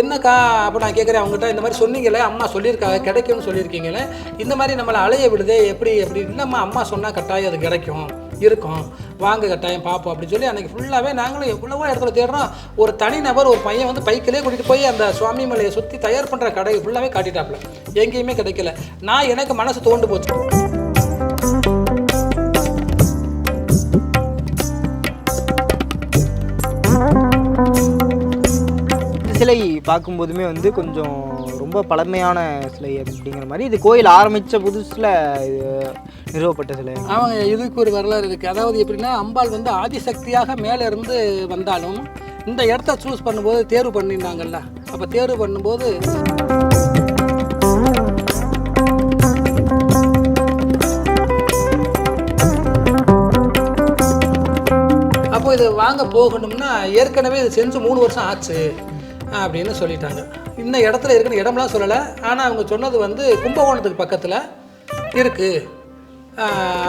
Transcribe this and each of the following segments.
என்னக்கா அப்போ நான் கேட்குறேன் அவங்ககிட்ட இந்த மாதிரி சொன்னீங்களே அம்மா சொல்லியிருக்காங்க கிடைக்கும்னு சொல்லியிருக்கீங்களே இந்த மாதிரி நம்மளை அலைய விடுதே எப்படி எப்படி? இல்லைம்மா அம்மா சொன்னால் கட்டாயம் அது கிடைக்கும் இருக்கும். வாங்க கட்டாயம் பார்ப்போம் அப்படின்னு சொல்லி அன்றைக்கி ஃபுல்லாகவே நாங்களும் எவ்வளவோ இடத்துல தேடுறோம். ஒரு தனிநபர் ஒரு பையன் வந்து பைக்கிலே கூட்டிகிட்டு போய் அந்த சுவாமி மலையை சுற்றி தயார் பண்ணுற கடையை ஃபுல்லாகவே காட்டிட்டாப்புல. எங்கேயுமே கிடைக்கல. நான் எனக்கு மனசு தோண்டு போச்சு. சிலை பார்க்கும்போதுமே வந்து கொஞ்சம் ரொம்ப பழமையான சிலை அப்படிங்கிற மாதிரி. இது கோயில் ஆரம்பித்த புதுசில் இது நிறுவப்பட்ட சிலை. அவங்க இதுக்கு ஒரு வரலாறு இருக்குது அதாவது எப்படின்னா அம்பாள் வந்து ஆதிசக்தியாக மேலே இருந்து வந்தாலும் இந்த இடத்த சூஸ் பண்ணும்போது தேர்வு பண்ணியிருந்தாங்கல்ல. அப்போ தேர்வு பண்ணும்போது அப்போ இது வாங்க போகணும்னா ஏற்கனவே இது செஞ்சு மூணு வருஷம் ஆச்சு. அப்படின்னு சொல்லிட்டாங்க. இந்த இடத்துல இருக்குன்னு இடம்லாம் சொல்லலை. ஆனால் அவங்க சொன்னது வந்து கும்பகோணத்துக்கு பக்கத்தில் இருக்குது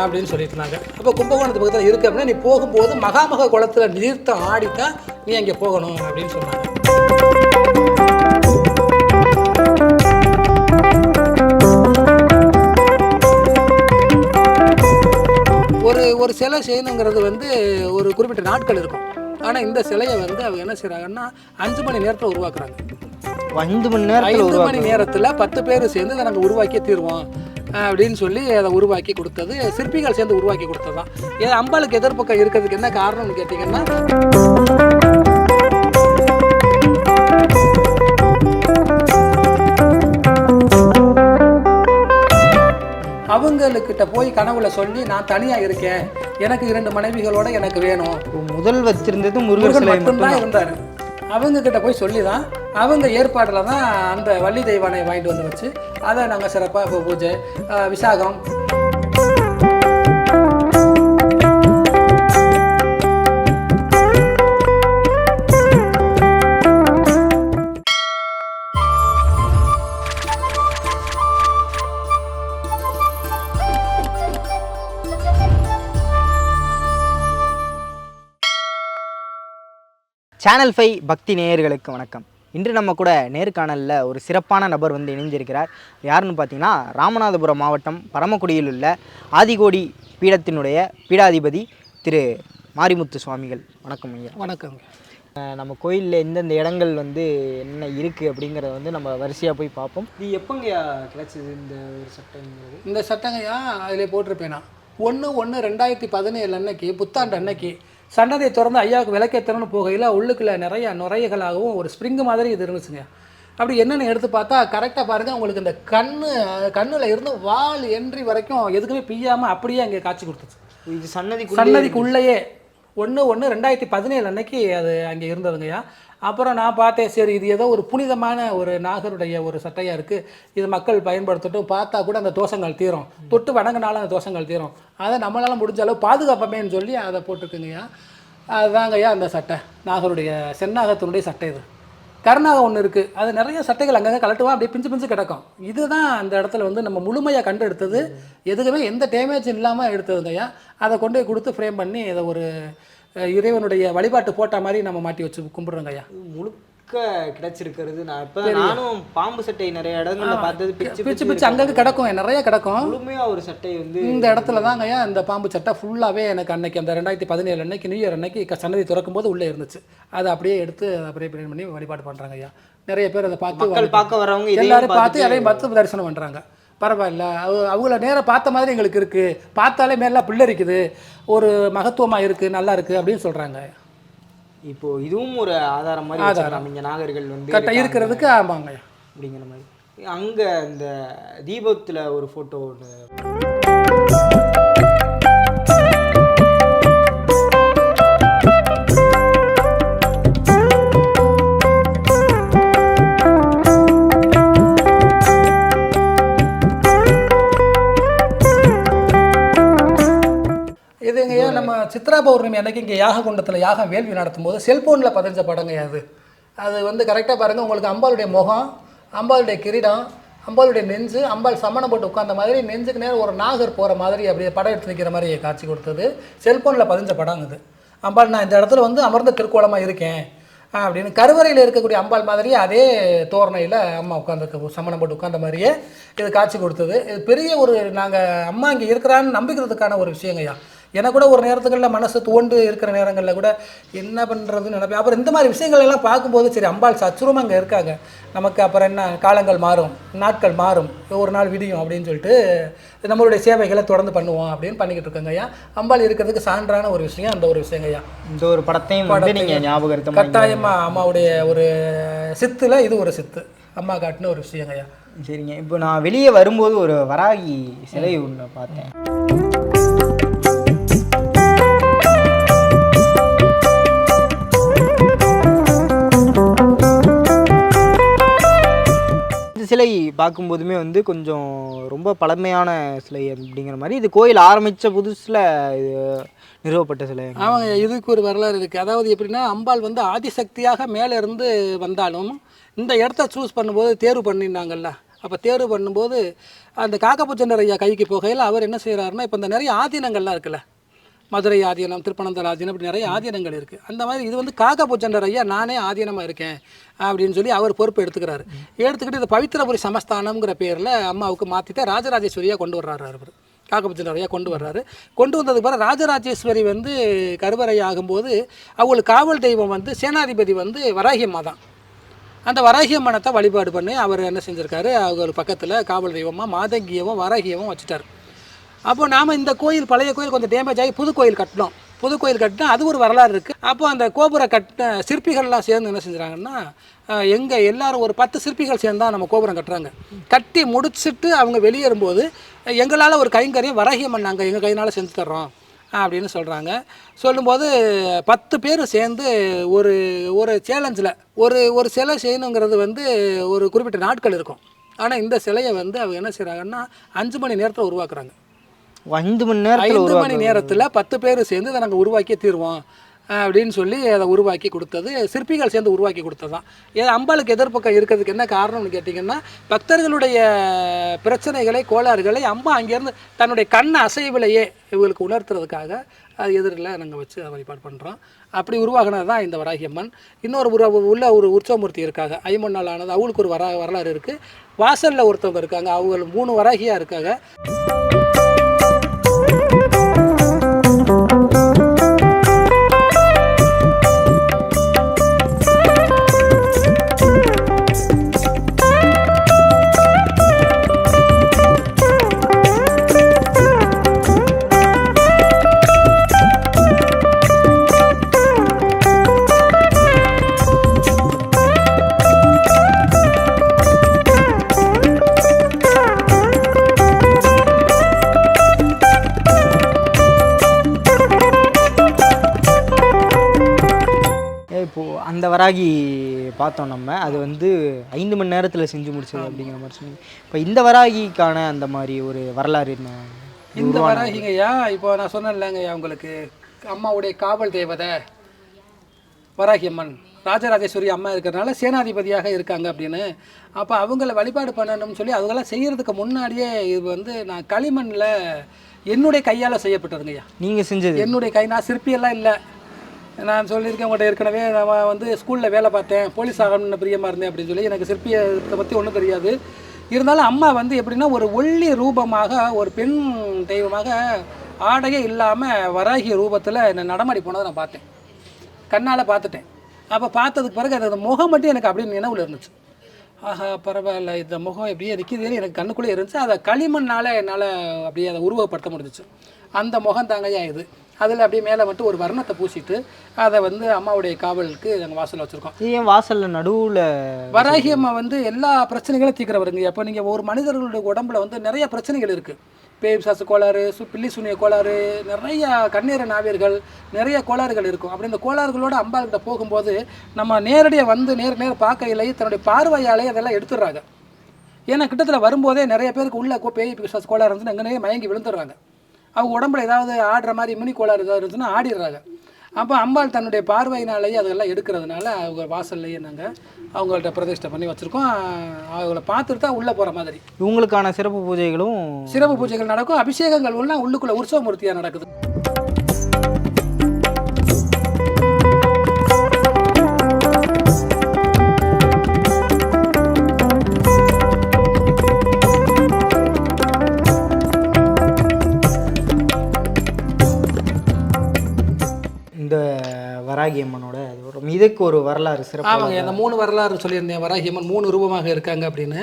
அப்படின்னு சொல்லிட்டு இருந்தாங்க அப்போ கும்பகோணத்துக்கு பக்கத்தில் இருக்குது அப்படின்னா நீ போகும்போது மகாமக குளத்தில் நீர்த்த ஆடித்தான் நீ அங்கே போகணும் அப்படின்னு சொன்னாங்க. ஒரு ஒரு சிலை செய்யணுங்கிறது வந்து ஒரு குறிப்பிட்ட நாட்கள் இருக்கும். ஆனால் இந்த சிலையை வந்து அவங்க என்ன செய்கிறாங்கன்னா அஞ்சு மணி நேரத்தில் உருவாக்குறாங்க. ஐந்து மணி நேரத்தில் ஐந்து மணி நேரத்தில் பத்து பேர் சேர்ந்து இதை நாங்கள் உருவாக்கி தீருவோம் அப்படின்னு சொல்லி அதை உருவாக்கி கொடுத்தது. சிற்பிகள் சேர்ந்து உருவாக்கி கொடுத்தது தான் ஏன் அம்பாளுக்கு எதிர்ப்பக்கம் இருக்கிறதுக்கு என்ன காரணம்னு கேட்டிங்கன்னா அவங்களுக்கிட்ட போய் கனவுல சொல்லி நான் தனியாக இருக்கேன். எனக்கு இரண்டு மனைவிகளோட எனக்கு வேணும். முதல் வச்சிருந்தது முருகன் சிலை மட்டும்தான் இருந்தார். அவங்க கிட்ட போய் சொல்லி தான் அவங்க ஏற்பாடில் தான் அந்த வள்ளி தெய்வானை வாங்கிட்டு வந்து வச்சு அதை நாங்கள் சிறப்பாக பூஜை விசாகம் சேனல் ஃபைவ் பக்தி நேயர்களுக்கு வணக்கம். இன்று நம்ம கூட நேர்காணலில் ஒரு சிறப்பான நபர் வந்து இணைஞ்சிருக்கிறார் யாருன்னு பார்த்தீங்கன்னா ராமநாதபுரம் மாவட்டம் பரமக்குடியில் உள்ள ஆதிகோடி பீடத்தினுடைய பீடாதிபதி திரு மாரிமுத்து சுவாமிகள். வணக்கம் ஐயா. வணக்கம். நம்ம கோயிலில் எந்தெந்த இடங்கள் வந்து என்ன இருக்குது அப்படிங்கிறத வந்து நம்ம வரிசையாக போய் பார்ப்போம். இது எப்போங்கய்யா கிடச்சிது இந்த ஒரு சட்டங்கிறது இந்த சட்டங்கய்யா அதில் போட்டிருப்பேன் ஒன்று ஒன்று ரெண்டாயிரத்தி பதினேழு அன்னைக்கு புத்தாண்டு அன்னைக்கு சன்னதியை திறந்து ஐயாவுக்கு விளக்கேற்றணும்னு போகையில் உள்ளுக்குள்ள நிறைய நுரையீரலாகவும் ஒரு ஸ்ப்ரிங்கு மாதிரி இது இருந்துச்சுங்க. அப்படி என்னென்னு எடுத்து பார்த்தா கரெக்டாக பாருங்கள் உங்களுக்கு இந்த கண்ணு கண்ணில் இருந்து வால் என்ட்ரி வரைக்கும் எதுக்குமே பிய்யாமல் அப்படியே அங்கே காட்சி கொடுத்துச்சு. இது சன்னதி சன்னதிக்கு உள்ளேயே ஒன்று ஒன்று ரெண்டாயிரத்தி பதினேழு அன்னைக்கு அது அங்கே இருந்ததுங்கய்யா. அப்புறம் நான் பார்த்தேன் சரி இது ஏதோ ஒரு புனிதமான ஒரு நாகருடைய ஒரு சட்டையாக இருக்குது இது மக்கள் பயன்படுத்தட்டும். பார்த்தா கூட அந்த தோஷங்கள் தீரும். தொட்டு வணங்கினாலும் அந்த தோஷங்கள் தீரும். அதை நம்மளால் முடிஞ்ச அளவு பாதுகாப்பமேன்னு சொல்லி அதை போட்டிருக்குங்கய்யா. அதுதாங்கய்யா அந்த சட்டை. நாகருடைய செந்நாகத்தினுடைய சட்டை இது. கருணாகம் ஒன்று இருக்குது அது நிறைய சட்டைகள் அங்கங்கே கலட்டுவா அப்படியே பிஞ்சு பிஞ்சு கிடக்கும். இதுதான் அந்த இடத்துல வந்து நம்ம முழுமையாக கண்டு எடுத்தது எதுக்குமே எந்த டேமேஜ் இல்லாமல் எடுத்ததுங்கய்யா. அதை கொண்டு போய் கொடுத்து ஃப்ரேம் பண்ணி இதை ஒரு இறைவனுடைய வழிபாட்டு போட்டா மாதிரி நம்ம மாட்டி வச்சு கும்பிட்றோங்கய்யா முழுக்க கிடைச்சிருக்கிறது. நான் இப்போ நானும் பாம்பு சட்டை நிறைய இடங்கள்ல பார்த்தது பிச்சு பிச்சு பிச்சு அங்கங்கே கிடக்கும் நிறைய கிடக்கும். முழுமையா ஒரு சட்டை வந்து இந்த இடத்துல தாங்கய்யா இந்த பாம்பு சட்டை ஃபுல்லாகவே எனக்கு அன்னைக்கு அந்த ரெண்டாயிரத்தி பதினேழு அன்னைக்கு நியூ இயர் அன்னைக்கு சன்னதி திறக்கும் போது உள்ளே இருந்துச்சு. அதை அப்படியே எடுத்து அப்படியே பிரிண்ட் பண்ணி வழிபாடு பண்ணுறாங்க ஐயா. நிறைய பேர் அதை பார்த்து பார்க்க வரவங்க எல்லாரும் பார்த்து அதையும் பார்த்து தரிசனம் பண்ணுறாங்க பரவாயில்ல. அவ- அவங்கள நேராக பார்த்த மாதிரி எங்களுக்கு இருக்குது பார்த்தாலே மேலாம் பிள்ளரிக்குது ஒரு மகத்துவமாக இருக்குது நல்லா இருக்குது அப்படின்னு சொல்கிறாங்க இப்போ இதுவும் ஒரு ஆதாரம் மாதிரி வச்சுக்கலாம். இங்க நாகர்கள் வந்து கரெக்டாக இருக்கிறதுக்கு ஆமாங்க. அப்படிங்கிற மாதிரி. அங்க இந்த தீபத்துல ஒரு போட்டோ ஒன்று சித்ரா பௌர்ணமி அன்றைக்கி இங்கே யாக குண்டத்தில் யாகம் வேள்வி நடத்தும் போது செல்ஃபோனில் பதிஞ்ச படங்க அது. அது வந்து கரெக்டாக பாருங்கள் உங்களுக்கு அம்பாளுடைய முகம் அம்பாளுடைய கிரீடம் அம்பாளுடைய நெஞ்சு அம்பாள் சமணம் போட்டு உட்கார்ந்த மாதிரி நெஞ்சுக்கு நேரம் ஒரு நாகர் போகிற மாதிரி அப்படியே படம் எடுத்து நிற்கிற மாதிரி காட்சி கொடுத்தது. செல்ஃபோனில் பதிஞ்ச படம் இது அம்பாள் நான் இந்த இடத்துல வந்து அமர்ந்த திருக்கோலமாக இருக்கேன். அப்படின்னு. கருவறையில் இருக்கக்கூடிய அம்பாள் மாதிரியே அதே தோரணையில் அம்மா உட்காந்துருக்க சமணம் போட்டு உட்காந்த மாதிரியே இது காட்சி கொடுத்தது. இது பெரிய ஒரு நாங்கள் அம்மா இங்கே இருக்கிறான்னு நம்பிக்கிறதுக்கான ஒரு விஷயங்கய்யா. எனக்கு கூட ஒரு நேரத்துகளில் மனசு துவண்டு இருக்கிற நேரங்களில் கூட என்ன பண்ணுறதுன்னு நினைப்பேன். அப்புறம் இந்த மாதிரி விஷயங்கள் எல்லாம் பார்க்கும்போது சரி அம்பாள் சச்சுரமாக அங்கே இருக்காங்க. நமக்கு அப்புறம் என்ன காலங்கள் மாறும் நாட்கள் மாறும் ஒரு நாள் விடியும் அப்படின்னு சொல்லிட்டு நம்மளுடைய சேவைகளை தொடர்ந்து பண்ணுவோம் அப்படின்னு பண்ணிக்கிட்டு இருக்கோங்க ஐயா. அம்பாள் இருக்கிறதுக்கு சான்றான ஒரு விஷயம் அந்த ஒரு விஷயங்க ஐயா. இந்த ஒரு படத்தையும் நீங்கள் ஞாபகத்தை கட்டாயமா அம்மாவுடைய ஒரு சித்துல இது ஒரு சித்து அம்மா காட்டின ஒரு விஷயங்க ஐயா. சரிங்க. இப்போ நான் வெளியே வரும்போது ஒரு வராகி சிலை ஒன்று பார்த்தேன். சிலை பார்க்கும்போதுமே வந்து கொஞ்சம் ரொம்ப பழமையான சிலை அப்படிங்கிற மாதிரி. இது கோயில் ஆரம்பித்த புதுசில் இது நிறுவப்பட்ட சிலை. அவங்க இதுக்கு ஒரு வரலாறு இருக்குது அதாவது எப்படின்னா அம்பாள் வந்து ஆதிசக்தியாக மேலே இருந்து வந்தாலும் இந்த இடத்த சூஸ் பண்ணும்போது தேர்வு பண்ணியிருந்தாங்கல்ல அப்போ தேர்வு பண்ணும்போது அந்த காக்கப்புச்சண்டர் ஐயா கைக்கு போகையில் அவர் என்ன செய்கிறாருன்னா இப்போ இந்த நிறைய ஆதீனங்கள்லாம் இருக்குல்ல. மதுரை ஆதீனம் திருப்பனந்தர் ஆதீனம் இப்படி நிறைய ஆதீனங்கள் இருக்குது அந்த மாதிரி இது வந்து காக்கப்புச்சண்டர் ஐயா நானே ஆதீனமாக இருக்கேன் அப்படின்னு சொல்லி அவர் பொறுப்பு எடுத்துக்கிறாரு. எடுத்துக்கிட்டு இது பவித்திரபுரி சமஸ்தானம்ங்கிற பேரில் அம்மாவுக்கு மாற்றிட்டு ராஜராஜேஸ்வரியாக கொண்டு வர்றாரு அவர். காக்கபட்சன் கொண்டு வர்றாரு. கொண்டு வந்ததுக்கு பிறகு ராஜராஜேஸ்வரி வந்து கருவறை ஆகும்போது அவங்களுக்கு காவல் தெய்வம் வந்து சேனாதிபதி வந்து வராகியம்மா தான். அந்த வராகியம்மனத்தை வழிபாடு பண்ணி அவர் என்ன செஞ்சுருக்காரு? அவர் பக்கத்தில் காவல் தெய்வமாக மாதங்கியவும் வராகியவும் வச்சுட்டார். அப்போ நாம் இந்த கோயில் பழைய கோயில் கொஞ்சம் டேமேஜ் ஆகி புது கோயில் கட்டினோம். புது கோயில் கட்டினா அது ஒரு வரலாறு இருக்குது அப்போ அந்த கோபுர கட்ட சிற்பிகள்லாம் சேர்ந்து என்ன செஞ்சுறாங்கன்னா எங்கே எல்லாரும் ஒரு பத்து சிற்பிகள் சேர்ந்து தான் நம்ம கோபுரம் கட்டுறாங்க. கட்டி முடிச்சுட்டு அவங்க வெளியேறும்போது எங்களால் ஒரு கைங்கரியம் வரகியம் நாங்கள் எங்கள் கையினால் செஞ்சு தர்றோம் அப்படின்னு சொல்கிறாங்க சொல்லும்போது பத்து பேர் சேர்ந்து ஒரு ஒரு சேலஞ்சில் ஒரு ஒரு சிலை செய்யணுங்கிறது வந்து ஒரு குறிப்பிட்ட நாட்கள் இருக்கும். ஆனால் இந்த சிலையை வந்து அவங்க என்ன செய்கிறாங்கன்னா அஞ்சு மணி நேரத்தில் உருவாக்குறாங்க. ஐந்து மணி நேரத்தில் ஐந்து மணி நேரத்தில் பத்து பேர் சேர்ந்து இதை நாங்கள் உருவாக்கி தீர்வோம் அப்படின்னு சொல்லி அதை உருவாக்கி கொடுத்தது. சிற்பிகள் சேர்ந்து உருவாக்கி கொடுத்தது தான் ஏன் அம்பாளுக்கு எதிர்ப்பக்கம் இருக்கிறதுக்கு என்ன காரணம்னு கேட்டிங்கன்னா பக்தர்களுடைய பிரச்சனைகளை கோளாறுகளை அம்மா அங்கேருந்து தன்னுடைய கண் அசைவிலேயே இவங்களுக்கு உணர்த்துறதுக்காக அது எதிரில் நாங்கள் வச்சு அதை வழிபாடு பண்ணுறோம் அப்படி உருவாகினது தான் இந்த வராகியம்மன் இன்னொரு உற உள்ள ஒரு உற்சவமூர்த்தி இருக்காங்க. ஐம்பது நாள் ஆனது அவங்களுக்கு ஒரு வரா வரலாறு இருக்குது வாசலில் ஒருத்தவங்க இருக்காங்க. அவங்க மூணு வராகியாக இருக்காங்க. வராகி பார்த்தோம் நம்ம. அது வந்து ஐந்து மணி நேரத்தில் செஞ்சு முடிச்சது அப்படிங்கிற மாதிரி சொன்னீங்க. இப்போ இந்த வராகிக்கான அந்த மாதிரி ஒரு வரலாறு என்ன? இந்த வராகிங்கய்யா இப்போ நான் சொன்னேன் இல்லைங்கய்யா உங்களுக்கு அம்மாவுடைய காவல் தேவதை வராகி அம்மன் ராஜராஜேஸ்வரி அம்மா இருக்கிறனால சேனாதிபதியாக இருக்காங்க அப்படின்னு. அப்போ அவங்கள வழிபாடு பண்ணணும்னு சொல்லி அவங்களாம் செய்கிறதுக்கு முன்னாடியே இது வந்து நான் களிமண்ணில் என்னுடைய கையால் செய்யப்பட்டதுங்கய்யா. நீங்கள் செஞ்சது? என்னுடைய கை நான் சிற்பியெல்லாம் இல்லை. நான் சொல்லியிருக்கேன் உங்கள்கிட்ட ஏற்கனவே நான் வந்து ஸ்கூலில் வேலை பார்த்தேன் போலீஸ் ஆகணும்னு பிரியமாக இருந்தேன் அப்படின்னு சொல்லி. எனக்கு சிற்பியத்தை பற்றி ஒன்றும் தெரியாது. இருந்தாலும் அம்மா வந்து எப்படின்னா ஒரு ஒல்லி ரூபமாக ஒரு பெண் தெய்வமாக ஆடையே இல்லாமல் வராகிய ரூபத்தில் என்னை நடமாடி போனதை நான் பார்த்தேன். கண்ணால் பார்த்துட்டேன். அப்போ பார்த்ததுக்கு பிறகு அது அந்த முகம் மட்டும் எனக்கு அப்படியே நினைவில் இருந்துச்சு. ஆஹா பரவாயில்ல இந்த முகம் எப்படியே நிற்கிதுன்னு எனக்கு கண்ணுக்குள்ளே இருந்துச்சு. அதை களிமண்ணால் என்னால் அப்படியே அதை உருவப்படுத்த முடிஞ்சிச்சு. அந்த முகம் தாங்கய்யா இது. அதில் அப்படியே மேலே மட்டும் ஒரு வர்ணத்தை பூசிட்டு அதை வந்து அம்மாவுடைய காவலுக்கு நாங்கள் வாசலில் வச்சுருக்கோம். ஏன் வாசலில் நடுவில் வராகி அம்மா வந்து எல்லா பிரச்சனைகளும் தீர்க்கிறவருங்க. அப்போ நீங்கள் ஒரு மனிதர்களுடைய உடம்புல வந்து நிறைய பிரச்சனைகள் இருக்குது பேய் பிசாசு கோளாறு சு பில்லி சுனிய கோளாறு நிறைய கண்ணீர நாவியர்கள் நிறைய கோளாறுகள் இருக்கும். அப்படி இந்த கோளாறுகளோட அம்பாள்கிட்ட போகும்போது நம்ம நேரடியாக வந்து நேர நேர பார்க்கையிலேயே தன்னுடைய பார்வையாலே அதெல்லாம் எடுத்துடுறாங்க. ஏன்னா கிட்டத்தில் வரும்போதே நிறைய பேருக்கு உள்ள பேய் பிசாசு கோளாறு இருந்துச்சுன்னா எங்கனே மயங்கி விழுந்துடுறாங்க. அவங்க உடம்புல ஏதாவது ஆடுற மாதிரி கோளாறு ஏதாவது இருந்துச்சுன்னா ஆடிடுறாங்க. அப்போ அம்பாள் தன்னுடைய பார்வையினாலேயே அதெல்லாம் எடுக்கிறதுனால அவங்க வாசல்லையே நாங்கள் அவங்கள்ட்ட பிரதிஷ்டை பண்ணி வச்சுருக்கோம். அவங்கள பார்த்துட்டு தான் உள்ளே போகிற மாதிரி. இவங்களுக்கான சிறப்பு பூஜைகளும் சிறப்பு பூஜைகள் நடக்கும். அபிஷேகங்கள் எல்லாம் உள்ளுக்குள்ள உற்சவமூர்த்தியாக நடக்குது. வராகி அம்மனோட இது வரும். இதுக்கு ஒரு வரலாறு சிறப்பு ஆமாங்க அந்த மூணு வரலாறு சொல்லியிருந்தேன். வராகியம்மன் மூணு ரூபமாக இருக்காங்க அப்படின்னு.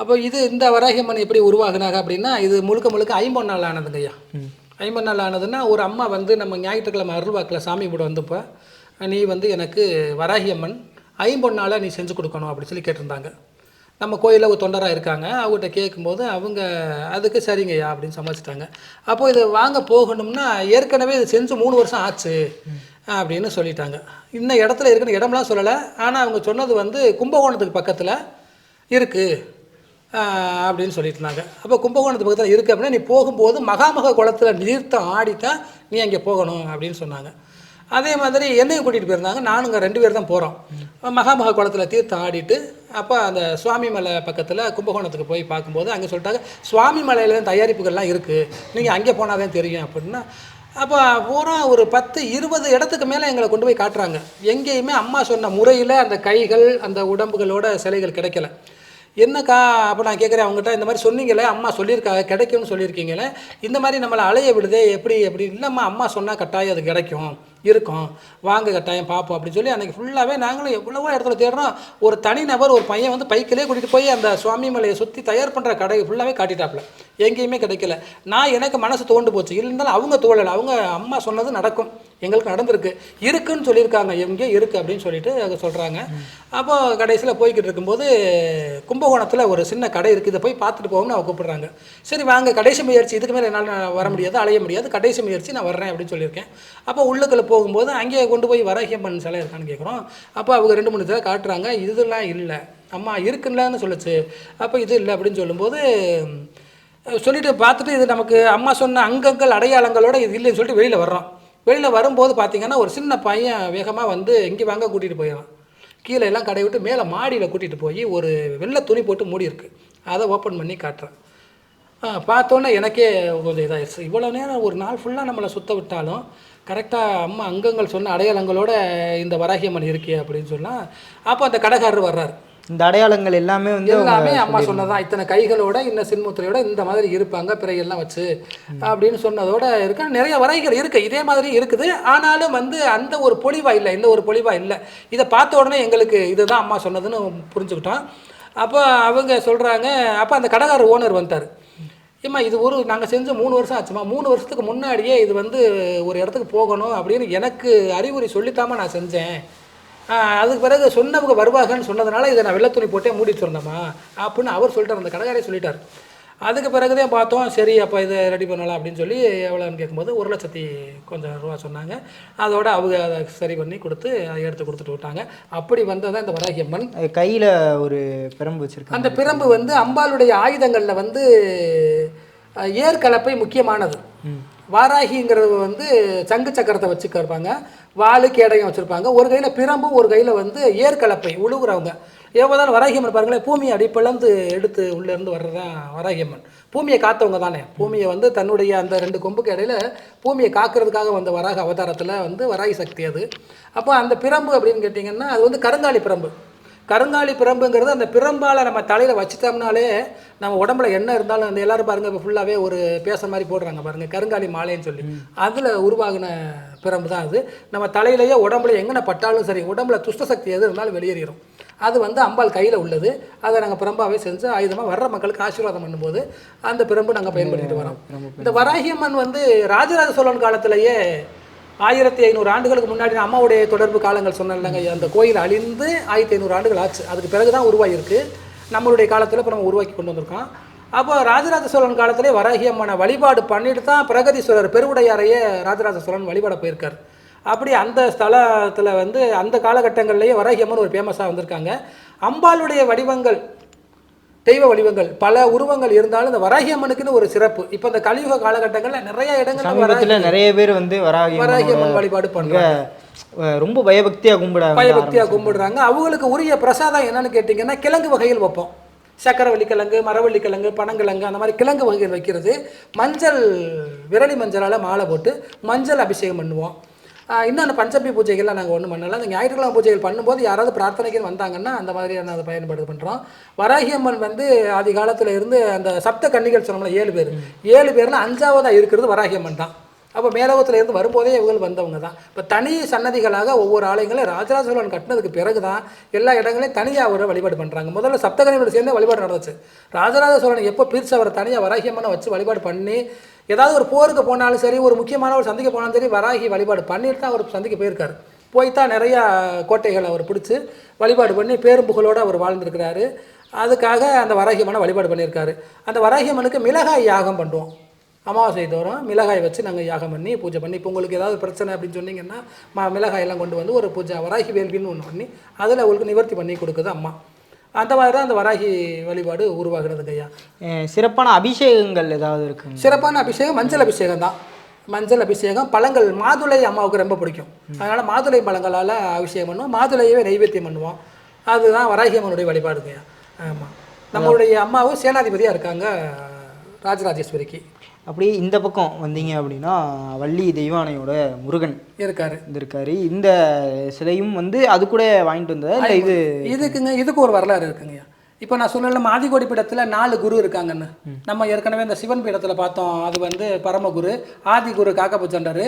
அப்போ இது இந்த வராகியம்மன் எப்படி உருவாகுனாங்க அப்படின்னா இது முழுக்க முழுக்க ஐம்பொன் நாள் ஆனதுங்க ஐயா. ஐம்பொன் நாள் ஆனதுன்னா ஒரு அம்மா வந்து நம்ம ஞாயிற்றுக்கிழமை அருள்வாக்கில் சாமி கூட வந்தப்போ நீ வந்து எனக்கு வராகியம்மன் ஐம்பொன் நாளை நீ செஞ்சு கொடுக்கணும் அப்படி சொல்லி கேட்டிருந்தாங்க. நம்ம கோயிலில் ஒரு தொண்டராக இருக்காங்க. அவங்ககிட்ட கேட்கும்போது அவங்க அதுக்கு சரிங்கய்யா அப்படின்னு சமாளிச்சிட்டாங்க. அப்போ இது வாங்க போகணும்னா ஏற்கனவே இது செஞ்சு மூணு வருஷம் ஆச்சு அப்படின்னு சொல்லிட்டாங்க. இன்னும் இடத்துல இருக்குன்னு இடம்லாம் சொல்லலை. ஆனால் அவங்க சொன்னது வந்து கும்பகோணத்துக்கு பக்கத்தில் இருக்குது அப்படின்னு சொல்லிட்டு இருந்தாங்க. அப்போ கும்பகோணத்து பக்கத்தில் இருக்குது அப்படின்னா நீ போகும்போது மகாமக குளத்தில் நீர்த்தம் ஆடித்தான் நீ அங்கே போகணும் அப்படின்னு சொன்னாங்க. அதே மாதிரி என்னையும் கூட்டிகிட்டு போயிருந்தாங்க. நானுங்க ரெண்டு பேர் தான் போகிறோம் மகாமக குளத்தில் தீர்த்தம் ஆடிட்டு அப்போ அந்த சுவாமி மலை பக்கத்தில் கும்பகோணத்துக்கு போய் பார்க்கும்போது அங்கே சொல்லிட்டாங்க சுவாமி மலையில தயாரிப்புகள்லாம் இருக்குது நீங்கள் அங்கே போனால் தான் தெரியும் அப்படின்னா அப்போ பூரா ஒரு பத்து இருபது இடத்துக்கு மேலே எங்களை கொண்டு போய் காட்டுறாங்க. எங்கேயுமே அம்மா சொன்ன முறையில் அந்த கைகள் அந்த உடம்புகளோட சிலைகள் கிடைக்கல. என்னக்கா? அப்போ நான் கேட்குறேன் அவங்ககிட்ட இந்த மாதிரி சொன்னீங்களே அம்மா சொல்லியிருக்காங்க கிடைக்கும்னு சொல்லியிருக்கீங்களே இந்த மாதிரி நம்மளை அலைய விடுதே எப்படி எப்படி? இல்லைம்மா அம்மா சொன்னால் கட்டாயம் அது கிடைக்கும். இருக்கும். வாங்க கட்டாயம் பார்ப்போம் அப்படின்னு சொல்லி அன்றைக்கி ஃபுல்லாகவே நாங்களும் எவ்வளவோ இடத்துல தேடுறோம். ஒரு தனிநபர் ஒரு பையன் வந்து பைக்கிலே கூட்டிகிட்டு போய் அந்த சுவாமி மலையை சுற்றி தயார் பண்ணுற கடை ஃபுல்லாகவே காட்டிட்டாப்புல. எங்கேயுமே கிடைக்கல. நான் எனக்கு மனசு தோண்டு போச்சு. இருந்தாலும் அவங்க தோழலை அவங்க அம்மா சொன்னது நடக்கும். எங்களுக்கு நடந்திருக்கு. இருக்குன்னு சொல்லியிருக்காங்க. எங்கே இருக்குது அப்படின்னு சொல்லிட்டு அதை சொல்கிறாங்க அப்போ கடைசியில் போய்கிட்டு இருக்கும்போது கும்பகோணத்தில் ஒரு சின்ன கடை இருக்குது இதை போய் பார்த்துட்டு போகணும்னு அவங்க கூப்பிட்றாங்க. சரி வாங்க. கடைசி முயற்சி. இதுக்கு மேலே என்னால் நான் வர முடியாது அலைய முடியாது. கடைசி முயற்சி நான் வர்றேன் அப்படின்னு சொல்லியிருக்கேன். அப்போ உள்ளுக்குள்ள போகும்போது அங்கேயே கொண்டு போய் வரகியம்மன் சிலை இருக்கான்னு கேட்குறோம் அப்போ அவங்க ரெண்டு மூணு தடவை காட்டுறாங்க. இதெல்லாம் இல்லை. அம்மா இருக்குல்லன்னு சொல்லுச்சு. அப்போ இது இல்லை அப்படின்னு சொல்லும்போது சொல்லிட்டு பார்த்துட்டு இது நமக்கு அம்மா சொன்ன அங்கங்கள் அடையாளங்களோட இது இல்லைன்னு சொல்லிட்டு வெளியில் வர்றோம். வெளியில் வரும்போது பார்த்தீங்கன்னா ஒரு சின்ன பையன் வேகமாக வந்து இங்கே வாங்க கூட்டிகிட்டு போயிடலாம் கீழே எல்லாம் கடை விட்டு மேலே மாடியில் கூட்டிகிட்டு போய் ஒரு வெள்ளை துணி போட்டு மூடி இருக்குது அதை ஓப்பன் பண்ணி காட்டுறேன். பார்த்தோன்னே எனக்கே கொஞ்சம் இதாகிடுச்சு இவ்வளோ நேரம் ஒரு நாள் ஃபுல்லாக நம்மளை சுத்த விட்டாலும் கரெக்டாக அம்மா அங்கங்கள் சொன்ன அடையாளங்களோட இந்த வராகியம்மன் இருக்கே அப்படின்னு சொன்னால் அப்போ அந்த கடைக்காரர் வர்றாரு. இந்த அடையாளங்கள் எல்லாமே வந்து எல்லாமே அம்மா சொன்னதான் இத்தனை கைகளோட இந்த சின்முத்திரையோட இந்த மாதிரி இருப்பாங்க பிறையெல்லாம் வச்சு அப்படின்னு சொன்னதோட இருக்க. நிறைய வரைகள் இருக்கு இதே மாதிரி இருக்குது. ஆனாலும் வந்து அந்த ஒரு பொலிவா இல்லை இந்த ஒரு பொலிவா இல்லை. இதை பார்த்த உடனே எங்களுக்கு இதுதான் அம்மா சொன்னதுன்னு புரிஞ்சுக்கிட்டோம். அப்போ அவங்க சொல்கிறாங்க அப்போ அந்த கடைக்கார ஓனர் வந்துட்டார். ஏம்மா இது ஒரு நாங்கள் செஞ்ச மூணு வருஷம் ஆச்சுமா மூணு வருஷத்துக்கு முன்னாடியே இது வந்து ஒரு இடத்துக்கு போகணும் அப்படின்னு எனக்கு அறிவுரை சொல்லித்தாம்மா நான் செஞ்சேன். அதுக்கு பிறகு சொன்னவங்க வருவாங்கன்னு சொன்னதுனால இதை நான் வெள்ளத்துணி போட்டே மூடி சொன்னேம்மா அப்படின்னு அவர் சொல்லிட்டார். அந்த கடைக்காரே சொல்லிட்டார். அதுக்கு பிறகு தான் பார்த்தோம் சரி அப்போ இதை ரெடி பண்ணலாம் அப்படின்னு சொல்லி எவ்வளோன்னு கேட்கும்போது ஒரு லட்சத்தி கொஞ்சம் ரூபா சொன்னாங்க. அதோட அவங்க அதை சரி பண்ணி கொடுத்து அதை எடுத்து கொடுத்துட்டு விட்டாங்க. அப்படி வந்ததான் இந்த வராகியம்மன் அது கையில ஒரு பிரம்பு வச்சிருக்காங்க. அந்த பிரம்பு வந்து அம்பாளுடைய ஆயுதங்களில் வந்து அஹ், ஏர்கலப்பை முக்கியமானது. வாராகிங்கிறது வந்து சங்கு சக்கரத்தை வச்சுக்கிருப்பாங்க வாளு கேடயம் வச்சுருப்பாங்க. ஒரு கையில் பிரம்பும் ஒரு கையில் வந்து ஏர்கலப்பை உழுகுறவங்க எவ்வளோ வராகியம்மன் பாருங்களேன். பூமியை அடிப்பிளந்து எடுத்து உள்ளேருந்து வர்றதான் வராகியம்மன். பூமியை காத்தவங்க தானே. பூமியை வந்து தன்னுடைய அந்த ரெண்டு கொம்புக்கு இடையில பூமியை காக்கிறதுக்காக வந்த வராக அவதாரத்தில் வந்து வராகி சக்தி அது. அப்போ அந்த பிரம்பு அப்படின்னு கேட்டிங்கன்னா அது வந்து கருங்காலி பிரம்பு. கருங்காலி பிரம்புங்கிறது அந்த பிரம்பால் நம்ம தலையில் வச்சுட்டோம்னாலே நம்ம உடம்புல என்ன இருந்தாலும் அந்த எல்லாரும் பாருங்க இப்போ ஃபுல்லாகவே ஒரு பேச மாதிரி போடுறாங்க பாருங்க கருங்காலி மாலைன்னு சொல்லி. அதில் உருவாகின பிரம்பு தான் அது. நம்ம தலையிலேயே உடம்புல எங்கன பட்டாலும் சரி உடம்புல துஷ்ட சக்தி எது இருந்தாலும் வெளியேறிடும் அது வந்து அம்பாள் கையில் உள்ளது. அதை நாங்கள் பிரம்பாவே செஞ்சு ஆயுதமாக வர்ற மக்களுக்கு ஆசீர்வாதம் பண்ணும்போது அந்த பிரம்பு நாங்கள் பயன்படுத்திட்டு வரோம். இந்த வராகியம்மன் வந்து ராஜராஜ சோழன் காலத்திலேயே ஆயிரத்தி ஐநூறு ஆண்டுகளுக்கு முன்னாடி அம்மாவுடைய தொடர்பு காலங்கள் சொன்னேன்லங்க அந்த கோயில் அழிந்து ஆயிரத்தி ஐநூறு ஆண்டுகள் ஆச்சு. அதுக்கு பிறகு தான் உருவாகியிருக்கு நம்மளுடைய காலத்தில் இப்போ நம்ம உருவாக்கி கொண்டு வந்திருக்கோம். அப்போ ராஜராஜ சோழன் காலத்திலே வராகி அம்மனை வழிபாடு பண்ணிட்டு தான் பிரகதீஸ்வரர் பெருவுடையாரையே ராஜராஜ சோழன் வழிபாட போயிருக்கார். அப்படி அந்த ஸ்தலத்தில் வந்து அந்த காலகட்டங்கள்லேயே வராகி அம்மன் ஒரு ஃபேமஸாக வந்திருக்காங்க. அம்பாளுடைய வடிவங்கள் தெய்வ வடிவங்கள் பல உருவங்கள் இருந்தாலும் இந்த வராகி அம்மனுக்குன்னு ஒரு சிறப்பு. இப்போ இந்த கலியுக காலகட்டங்களில் நிறைய சமீபத்துல நிறைய பேர் வந்து வராகி அம்மன் வழிபாடு பண்ணுறாங்க ரொம்ப பயபக்தியா கும்பிட வந்து பயபக்தியாக கும்பிடுறாங்க. அவங்களுக்கு உரிய பிரசாதம் என்னன்னு கேட்டிங்கன்னா கிழங்கு வகைகள் வைப்போம். சக்கரவள்ளி கிழங்கு மரவள்ளி கிழங்கு பனங்கிழங்கு அந்த மாதிரி கிழங்கு வகைகள் வைக்கிறது. மஞ்சள் விரலி மஞ்சளால் மாலை போட்டு மஞ்சள் அபிஷேகம் பண்ணுவோம். இன்னொன்று பஞ்சமி பூஜைகள்லாம் நாங்கள் ஒன்றும் பண்ணல. அந்த ஞாயிற்றுக்கிழமை பூஜைகள் பண்ணும்போது யாராவது பிரார்த்தனைக்கு வந்தாங்கன்னா அந்த மாதிரியான அதை பயன்படுத்த பண்ணுறோம் வராகியம்மன் வந்து ஆதி காலத்தில் இருந்து அந்த சப்த கன்னிகள் சொன்னோம்ல ஏழு பேர். ஏழு பேரில் அஞ்சாவதாக இருக்கிறது வராகியம்மன் தான். அப்போ மேலோகத்திலேருந்து வரும்போதே இவங்க வந்தவங்க தான் இப்போ தனி சன்னதிகளாக ஒவ்வொரு ஆலயங்களும் ராஜராஜ சோழன் கட்டினதுக்கு பிறகு தான் எல்லா இடங்களையும் தனியாக அவரை வழிபாடு பண்ணுறாங்க முதல்ல சப்தகனியோட சேர்ந்து வழிபாடு நடந்துச்சு. ராஜராஜ சோழன் எப்போ பிரித்து அவரை தனியாக வராகியமான வச்சு வழிபாடு பண்ணி ஏதாவது ஒரு போருக்கு போனாலும் சரி ஒரு முக்கியமான ஒரு சந்திக்க போனாலும் சரி வராகி வழிபாடு பண்ணிட்டு தான் அவர் சந்திக்க போயிருக்காரு. போய் தான் நிறையா கோட்டைகளை அவர் பிடிச்சி வழிபாடு பண்ணி பேரும் புகழோடு அவர் வாழ்ந்திருக்கிறாரு. அதுக்காக அந்த வராகியமான வழிபாடு பண்ணியிருக்காரு. அந்த வராகியம்மனுக்கு மிளகாய் யாகம் பண்ணுவோம். அமாவாசை தோறும் மிளகாய் வச்சு நாங்கள் யாகம் பண்ணி பூஜை பண்ணி இப்போ உங்களுக்கு ஏதாவது பிரச்சனை அப்படின்னு சொன்னீங்கன்னா மா மிளகாய் எல்லாம் கொண்டு வந்து ஒரு பூஜை வராகி வேள்வின்னு ஒன்று பண்ணி அதில் உங்களுக்கு நிவர்த்தி பண்ணி கொடுக்குது அம்மா. அந்த மாதிரி தான் அந்த வராகி வழிபாடு உருவாகிறது ஐயா. சிறப்பான அபிஷேகங்கள் ஏதாவது இருக்குங்க? சிறப்பான அபிஷேகம் மஞ்சள் அபிஷேகம் தான். மஞ்சள் அபிஷேகம் பழங்கள் மாதுளை அம்மாவுக்கு ரொம்ப பிடிக்கும். அதனால் மாதுளை பழங்களால் அபிஷேகம் பண்ணுவோம் மாதுளையவே நைவேத்தியம் பண்ணுவோம். அதுதான் வராகி அம்மனுடைய வழிபாடுங்க ஆமாம் நம்மளுடைய அம்மாவும் சேனாதிபதியாக இருக்காங்க ராஜராஜேஸ்வரிக்கு. அப்படியே இந்த பக்கம் வந்தீங்க அப்படின்னா வள்ளி தெய்வானையோட முருகன் இருக்காரு. இருந்திருக்காரு இந்த சிலையும் வந்து அது கூட வாங்கிட்டு வந்ததா? இது இதுக்குங்க இதுக்கு ஒரு வரலாறு இருக்குங்க. இப்போ நான் சொன்னேன்ல நம்ம ஆதிகோடி பீடத்தில் நாலு குரு இருக்காங்கன்னு. நம்ம ஏற்கனவே இந்த சிவன் பீடத்தில் பார்த்தோம் அது வந்து பரமகுரு ஆதிகுரு காக்கபுச்சண்டர்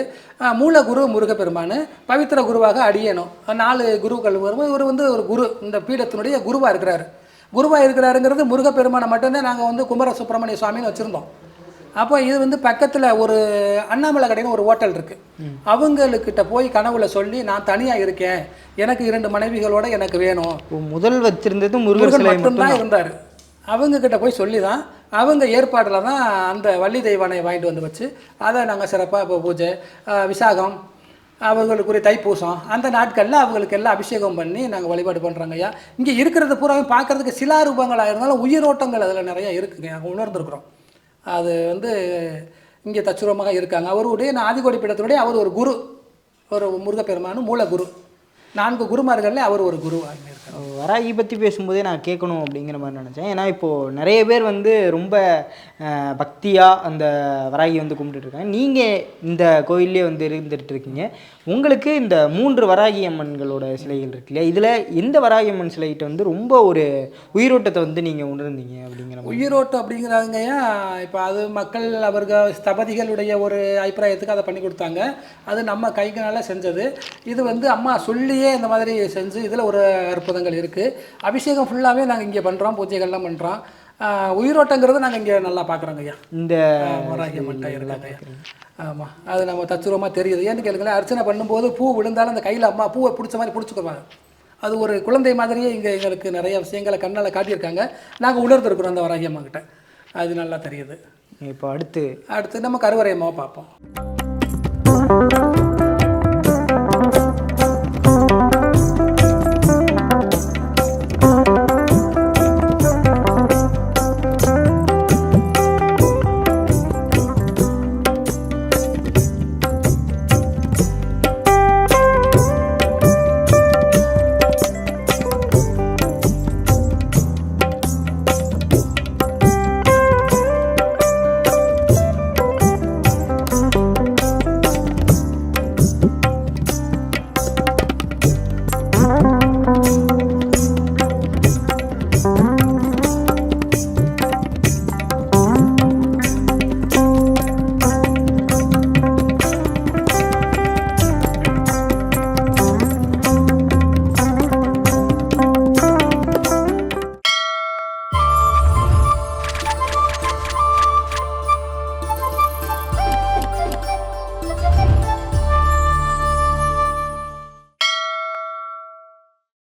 மூலகுரு முருகப்பெருமான் பவித்திர குருவாக அடியணும் நாலு குருக்கள் வரும்போது இவர் வந்து ஒரு குரு இந்த பீடத்தினுடைய குருவாக இருக்கிறாரு. குருவாக இருக்கிறாருங்கிறது முருகப்பெருமானை மட்டும்தான் நாங்கள் வந்து குமர சுப்பிரமணிய சுவாமின்னு வச்சுருந்தோம். அப்போ இது வந்து பக்கத்தில் ஒரு அண்ணாமலை கடைன்னு ஒரு ஹோட்டல் இருக்குது அவங்களுக்கிட்ட போய் கனவுல சொல்லி நான் தனியாக இருக்கேன். எனக்கு இரண்டு மனைவிகளோட எனக்கு வேணும். முதல் வச்சிருந்தது முருகன் மட்டும்தான் இருந்தார். அவங்க கிட்ட போய் சொல்லி தான் அவங்க ஏற்பாடில் தான் அந்த வள்ளி தெய்வானை வாங்கிட்டு வந்து வச்சு அதை நாங்கள் சிறப்பாக இப்போ பூஜை விசாகம் அவங்களுக்குரிய தைப்பூசம் அந்த நாட்களில் அவங்களுக்கு எல்லாம் அபிஷேகம் பண்ணி நாங்கள் வழிபாடு பண்ணுறோங்க ஐயா. இங்கே இருக்கிறது பூராவே பார்க்கறதுக்கு சிலாரூபங்களாக இருந்தாலும் உயிரோட்டங்கள் அதில் நிறைய இருக்குங்க நாங்கள் உணர்ந்துருக்குறோம். அது வந்து இங்கே தச்சுரமாக இருக்காங்க. அவருடைய நான் ஆதிகோடி பீடத்தினுடைய அவர் ஒரு குரு. ஒரு முருகப்பெருமானும் மூல குரு நான்கு குருமார்களில் அவர் ஒரு குரு வராகி பற்றி பேசும்போதே நான் கேட்கணும் அப்படிங்கிற மாதிரி நினச்சேன். ஏன்னா இப்போது நிறைய பேர் வந்து ரொம்ப பக்தியாக அந்த வராகி வந்து கும்பிட்டுட்டு இருக்காங்க நீங்கள் இந்த கோயிலே வந்து இருந்துகிட்டு இருக்கீங்க உங்களுக்கு இந்த மூன்று வராகி அம்மன்களோட சிலைகள் இருக்கு இல்லையா? இதில் எந்த வராகி அம்மன் சிலைகிட்ட வந்து ரொம்ப ஒரு உயிரோட்டத்தை வந்து நீங்கள் உணர்ந்தீங்க அப்படிங்கிற உயிரோட்டம் அப்படிங்கிறாங்கய்யா. இப்போ அது மக்கள் அவர்கள் ஸ்தபதிகளுடைய ஒரு அபிப்பிராயத்துக்கு அதை பண்ணி கொடுத்தாங்க. அது நம்ம கைகளால் செஞ்சது. இது வந்து அம்மா சொல்லியே இந்த மாதிரி செஞ்சு இதில் ஒரு அற்புதம் அற்புதங்கள் இருக்குது அபிஷேகம் ஃபுல்லாகவே நாங்கள் இங்கே பண்ணுறோம் பூஜைகள்லாம் பண்ணுறோம் உயிரோட்டங்கிறது நாங்கள் இங்கே நல்லா பார்க்குறோங்க ஐயா. இந்த வராகிய மட்டை இருக்காங்க ஆமாம் அது நம்ம தச்சுரமாக தெரியுது. ஏன்னு கேளுங்களேன் அர்ச்சனை பண்ணும்போது பூ விழுந்தாலும் அந்த கையில் அம்மா பூவை பிடிச்ச மாதிரி பிடிச்சிக்குவாங்க. அது ஒரு குழந்தை மாதிரியே இங்கே எங்களுக்கு நிறைய விஷயங்களை கண்ணால் காட்டியிருக்காங்க. நாங்கள் உணர்ந்துருக்குறோம் அந்த வராகி அம்மா கிட்ட அது நல்லா தெரியுது. இப்போ அடுத்து அடுத்து நம்ம கருவறை அம்மாவை பார்ப்போம்.